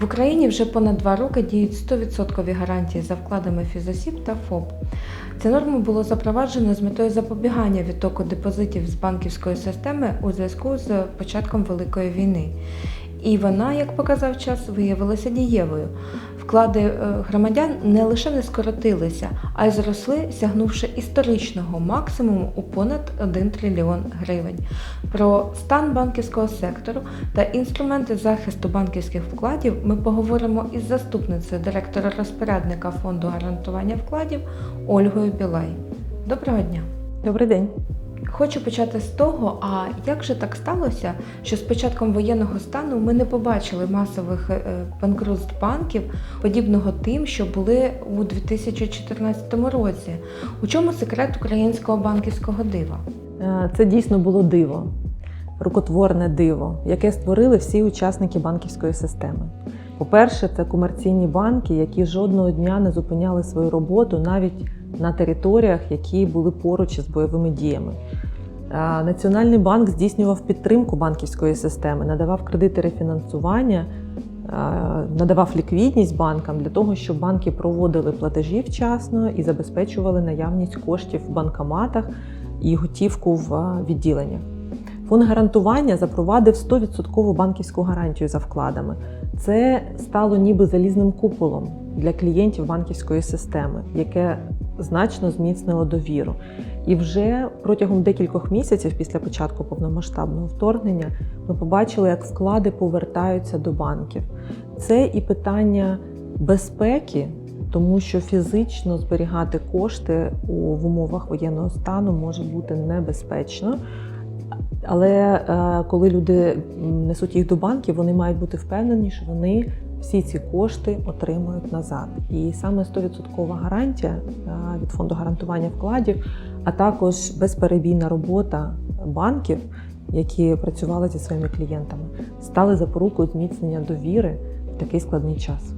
В Україні вже понад два роки діють 100% гарантії за вкладами фізосіб та ФОП. Ця норма було запроваджено з метою запобігання відтоку депозитів з банківської системи у зв'язку з початком Великої війни. І вона, як показав час, виявилася дієвою. Вклади е, громадян не лише не скоротилися, а й зросли, сягнувши історичного максимуму у понад 1 трильйон гривень. Про стан банківського сектору та інструменти захисту банківських вкладів ми поговоримо із заступницею директора розпорядника фонду гарантування вкладів Ольгою Білай. Доброго дня! Добрий день. Хочу почати з того, а як же так сталося, що з початком воєнного стану ми не побачили масових е, банкрутств банків, подібного тим, що були у 2014 році. У чому секрет українського банківського дива? Е, Це дійсно було диво, рукотворне диво, яке створили всі учасники банківської системи. По-перше, це комерційні банки, які жодного дня не зупиняли свою роботу навіть на територіях, які були поруч із бойовими діями. Національний банк здійснював підтримку банківської системи, надавав кредити рефінансування, надавав ліквідність банкам для того, щоб банки проводили платежі вчасно і забезпечували наявність коштів в банкоматах і готівку в відділеннях. Фонд гарантування запровадив 100% банківську гарантію за вкладами. Це стало ніби залізним куполом для клієнтів банківської системи, яке значно зміцнило довіру. І вже протягом декількох місяців після початку повномасштабного вторгнення ми побачили, як вклади повертаються до банків. Це і питання безпеки, тому що фізично зберігати кошти в умовах воєнного стану може бути небезпечно. Але е, коли люди несуть їх до банків, вони мають бути впевнені, що вони всі ці кошти отримують назад. І саме 100% гарантія е, від фонду гарантування вкладів, а також безперебійна робота банків, які працювали зі своїми клієнтами, стали запорукою зміцнення довіри в такий складний час.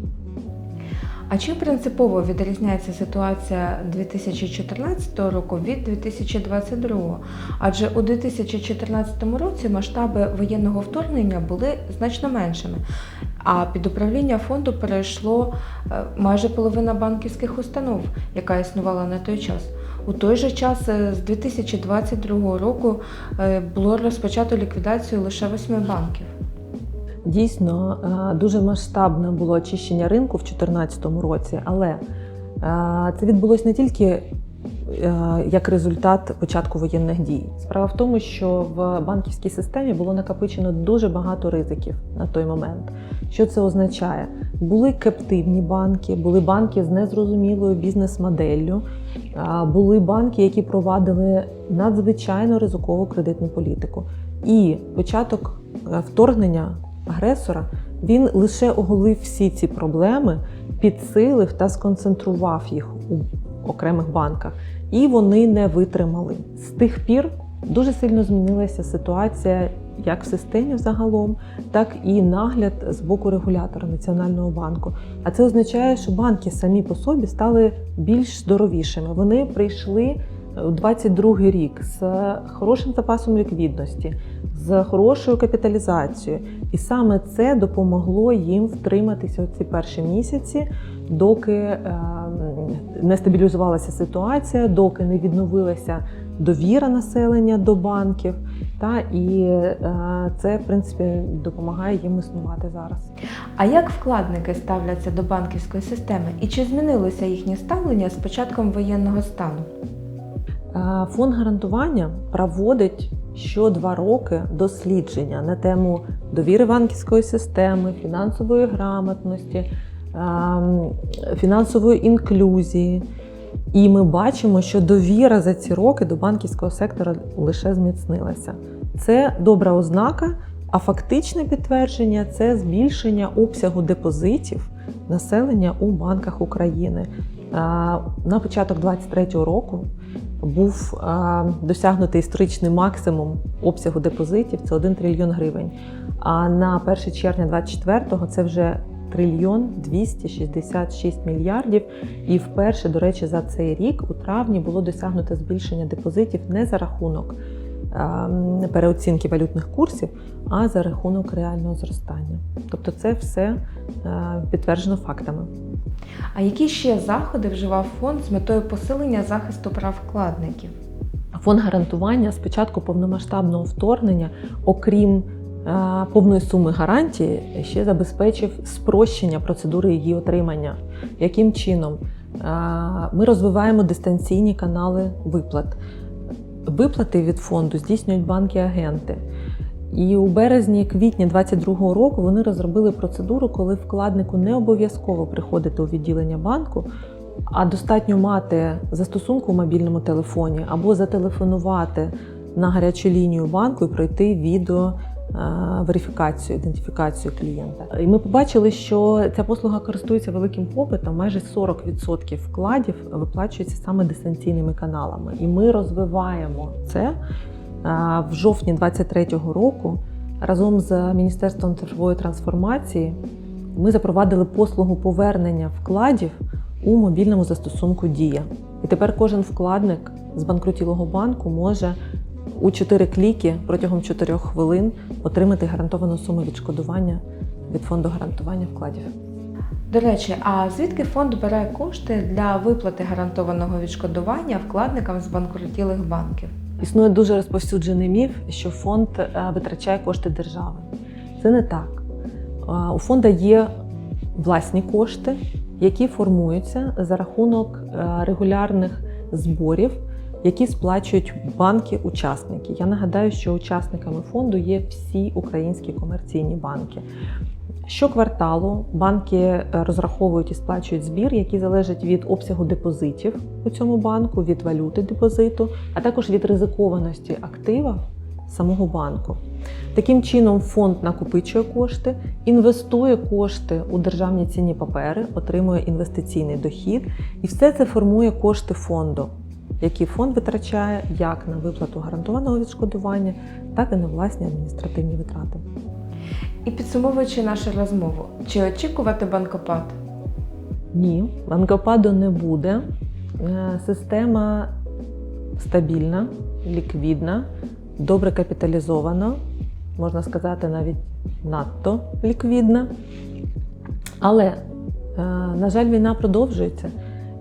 А чим принципово відрізняється ситуація 2014 року від 2022? Адже у 2014 році масштаби воєнного вторгнення були значно меншими, а під управління фонду перейшло е, майже половина банківських установ, яка існувала на той час. У той же час е, з 2022 року е, було розпочато ліквідацію лише восьми банків. Дійсно, дуже масштабне було очищення ринку в 2014 році, але це відбулося не тільки як результат початку воєнних дій. Справа в тому, що в банківській системі було накопичено дуже багато ризиків на той момент. Що це означає? Були кептивні банки, були банки з незрозумілою бізнес-моделлю, е, були банки, які провадили надзвичайно ризикову кредитну політику. І початок е, вторгнення агресора, він лише оголив всі ці проблеми, підсилив та сконцентрував їх у окремих банках, і вони не витримали. З тих пір дуже сильно змінилася ситуація як в системі загалом, так і нагляд з боку регулятора Національного банку. А це означає, що банки самі по собі стали більш здоровішими. Вони прийшли у 22 рік з хорошим запасом ліквідності, з хорошою капіталізацією, і саме це допомогло їм втриматися ці перші місяці, доки е, не стабілізувалася ситуація, доки не відновилася довіра населення до банків. Та і е, це в принципі допомагає їм існувати зараз. А як вкладники ставляться до банківської системи і чи змінилося їхнє ставлення з початком воєнного стану? Е, Фонд гарантування проводить що два роки дослідження на тему довіри банківської системи, фінансової грамотності, фінансової інклюзії. І ми бачимо, що довіра за ці роки до банківського сектора лише зміцнилася. Це добра ознака, а фактичне підтвердження це збільшення обсягу депозитів населення у банках України. Е, На початок 2023 року був е, досягнутий історичний максимум обсягу депозитів це 1 трильйон гривень. А на 1 червня 2024 це вже трильйон 266 мільярдів. І вперше, до речі, за цей рік у травні було досягнуто збільшення депозитів не за рахунок ем, переоцінки валютних курсів, а за рахунок реального зростання. Тобто, це все е, підтверджено фактами. А які ще заходи вживав фонд з метою посилення захисту прав вкладників? Фонд гарантування з початку повномасштабного вторгнення, окрім повної суми гарантії, ще забезпечив спрощення процедури її отримання. Яким чином? Е, Ми розвиваємо дистанційні канали виплат. Виплати від фонду здійснюють банки-агенти. І у березні-квітні 2022 року вони розробили процедуру, коли вкладнику не обов'язково приходити у відділення банку, а достатньо мати застосунку в мобільному телефоні або зателефонувати на гарячу лінію банку і пройти відео е, верифікацію, ідентифікацію клієнта. І ми побачили, що ця послуга користується великим попитом. Майже 40% вкладів виплачується саме дистанційними каналами. І ми розвиваємо це Е, в жовтні 2023 року разом з Міністерством цифрової трансформації ми запровадили послугу повернення вкладів у мобільному застосунку Дія. І тепер кожен вкладник з банкрутілого банку може у 4 кліки протягом 4 хвилин отримати гарантовану суму відшкодування від фонду гарантування вкладів. До речі, а звідки фонд бере кошти для виплати гарантованого відшкодування вкладникам з банкрутілих банків? Існує дуже розповсюджений міф, що фонд е, витрачає кошти держави. Це не так. Е, У фонду є власні кошти, які формуються за рахунок е, регулярних зборів, які сплачують банки-учасники. Я нагадаю, що учасниками фонду є всі українські комерційні банки. Щокварталу банки е, розраховують і сплачують збір, який залежить від обсягу депозитів у цьому банку, від валюти депозиту, а також від ризикованості актива самого банку. Таким чином, фонд накопичує кошти, інвестує кошти у державні цінні папери, отримує інвестиційний дохід, і все це формує кошти фонду, які фонд витрачає як на виплату гарантованого відшкодування, так і на власні адміністративні витрати. І підсумовуючи нашу розмову, чи очікувати банкопад? Ні, банкопаду не буде. Е, Система стабільна, ліквідна, добре капіталізована, можна сказати, навіть надто ліквідна. Але, е, на жаль, війна продовжується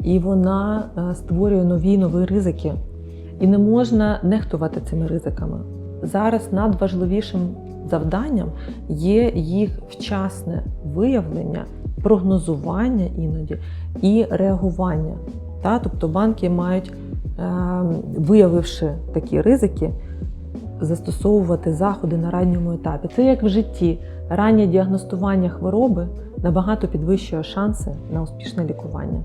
і вона е, створює нові нові ризики. І не можна нехтувати цими ризиками. Зараз надважливішим завданням є їх вчасне виявлення, прогнозування іноді і реагування. Та? Тобто банки мають, е, виявивши такі ризики, застосовувати заходи на ранньому етапі. Це як в житті. Раннє діагностування хвороби набагато підвищує шанси на успішне лікування.